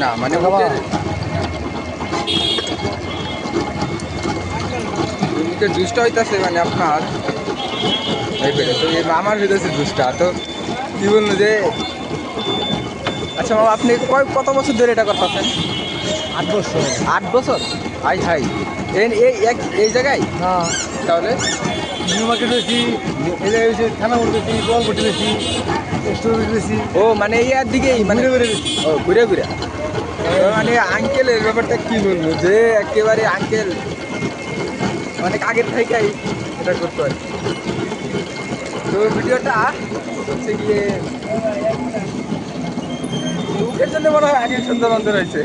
না মানে মুখের জুসটা হইতাছে মানে আপনার। এই পেটে তো এই আমার হইতেছে জুসটা। তো কি বলল যে আচ্ছা মামা আপনি কয় কত বছর ধরে এটা করতেছেন? আট বছর। আট বছর? Hi hi. এই এই এক এই জায়গায়? হ্যাঁ। তাহলে? নিউ মার্কেট বেশি এই জায়গায় বেশি থানামুর বেশি গোয়ালপটি বেশি স্টোর বেশি ও মানে এই আর দিকেই মানে ঘুরে ঘুরে ও ঘুরে ঘুরে। মানে আঙ্কেলের ব্যাপারটা কি বলব? যে একেবারে আঙ্কেল অনেক আগের থেকেই এটা করতে হয়। তো ভিডিওটা হচ্ছে গিয়ে জন্য মনে হয় আগে সুন্দর রয়েছে